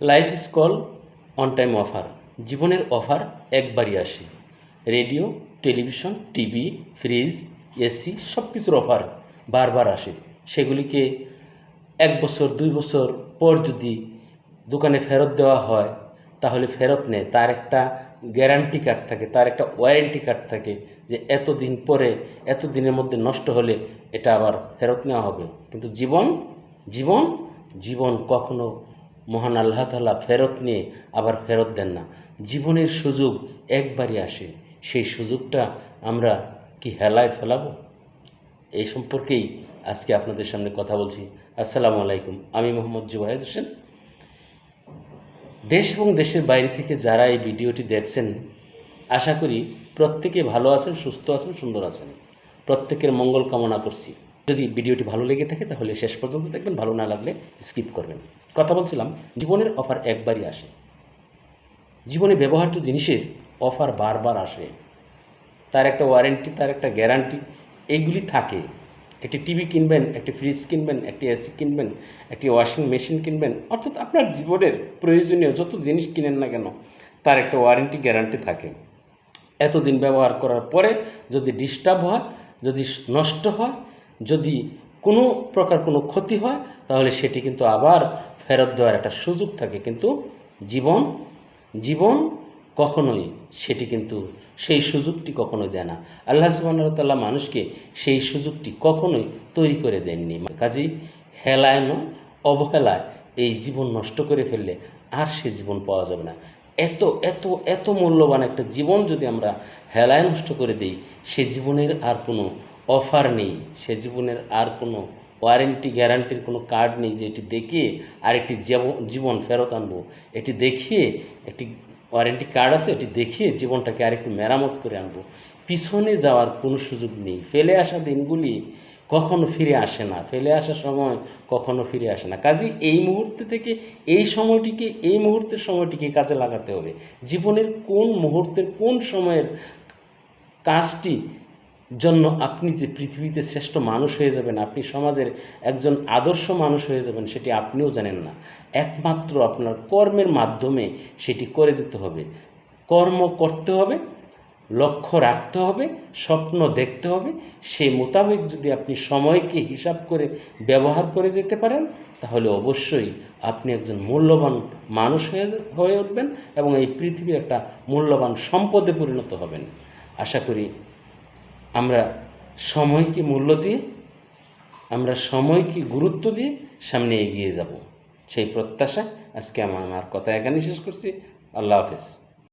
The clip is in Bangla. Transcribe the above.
Life is call on time offer জীবনের অফার একবারই আসে। Radio television TV fridge AC সব কিছুর অফার বারবার আসে। সেগুলিকে এক বছর, দুই বছর পর যদি দোকানে ফেরত দেওয়া হয়, তাহলে ফেরত নেয়। তার একটা গ্যারান্টি কার্ড থাকে, তার একটা ওয়ারেন্টি কার্ড থাকে যে এত দিন পরে এত দিনের মধ্যে নষ্ট হলে এটা আবার ফেরত নেওয়া হবে। কিন্তু জীবন জীবন জীবন কখনো মহান আল্লাহ তাআলা ফেরত নিয়ে আবার ফেরত দেন না। জীবনের সুযোগ একবারই আসে। সেই সুযোগটা আমরা কি হেলায় ফেলাবো? এই সম্পর্কেই আজকে আপনাদের সামনে কথা বলছি। আসসালামু আলাইকুম। আমি মোহাম্মদ জুবাহেদ হোসেন। দেশ এবং দেশের বাইরে থেকে যারা এই ভিডিওটি দেখছেন, আশা করি প্রত্যেকে ভালো আছেন, সুস্থ আছেন, সুন্দর আছেন। প্রত্যেকের মঙ্গল কামনা করছি। যদি ভিডিওটি ভালো লেগে থাকে তাহলে শেষ পর্যন্ত দেখবেন, ভালো না লাগলে স্কিপ করবেন। কথা বলছিলাম, জীবনের অফার একবারই আসে। জীবনে ব্যবহার্য জিনিসের অফার বারবার আসে। তার একটা ওয়ারেন্টি তার একটা গ্যারান্টি এইগুলি থাকে। একটি টিভি কিনবেন, একটি ফ্রিজ কিনবেন, একটি এসি কিনবেন, একটি ওয়াশিং মেশিন কিনবেন, অর্থাৎ আপনার জীবনের প্রয়োজনীয় যত জিনিস কিনেন না কেন, তার একটা ওয়ারেন্টি গ্যারান্টি থাকে। এতদিন ব্যবহার করার পরে যদি ডিস্টার্ব হয়, যদি নষ্ট হয় যদি কোনো প্রকার কোনো ক্ষতি হয়, তাহলে সেটি কিন্তু আবার ফেরত দেওয়ার একটা সুযোগ থাকে। কিন্তু জীবন জীবন কখনোই সেটি কিন্তু সেই সুযোগটি কখনোই দেয় না। আল্লাহ সুবাহতাল্লাহ মানুষকে সেই সুযোগটি কখনোই তৈরি করে দেননি। কাজেই হেলায় নয়, অবহেলায় এই জীবন নষ্ট করে ফেললে আর সে জীবন পাওয়া যাবে না। এত এত এত মূল্যবান একটা জীবন যদি আমরা হেলায় নষ্ট করে দিই, সে জীবনের আর কোনো অফার নেই। সে জীবনের আর কোনো ওয়ারেন্টি, গ্যারান্টির কোনো কার্ড নেই যে এটি দেখিয়ে আরেকটি জীব- জীবন ফেরত আনব। এটি দেখিয়ে একটি ওয়ারেন্টি কার্ড আছে, এটি দেখিয়ে জীবনটাকে আরেকটু মেরামত করে আনব। পিছনে যাওয়ার কোনো সুযোগ নেই। ফেলে আসা দিনগুলি কখনো ফিরে আসে না। ফেলে আসার সময় কখনো ফিরে আসে না। কাজেই এই মুহূর্তে থেকে, এই সময়টিকে, এই মুহূর্তের সময়টিকে কাজে লাগাতে হবে। জীবনের কোন মুহূর্তের কোন সময়ের কাজটি জন্য আপনি যে পৃথিবীতে শ্রেষ্ঠ মানুষ হয়ে যাবেন, আপনি সমাজের একজন আদর্শ মানুষ হয়ে যাবেন, সেটি আপনিও জানেন না। একমাত্র আপনার কর্মের মাধ্যমে সেটি করে যেতে হবে। কর্ম করতে হবে, লক্ষ্য রাখতে হবে, স্বপ্ন দেখতে হবে। সেই মোতাবেক যদি আপনি সময়কে হিসাব করে ব্যবহার করে যেতে পারেন, তাহলে অবশ্যই আপনি একজন মূল্যবান মানুষ হয়ে হয়ে উঠবেন এবং এই পৃথিবীর একটা মূল্যবান সম্পদে পরিণত হবেন। আশা করি আমরা সময়কে মূল্য দিয়ে, আমরা সময়কে গুরুত্ব দিয়ে সামনে এগিয়ে যাব। সেই প্রত্যাশা আজকে আমার কথা এখানেই শেষ করছি। আল্লাহ হাফেজ।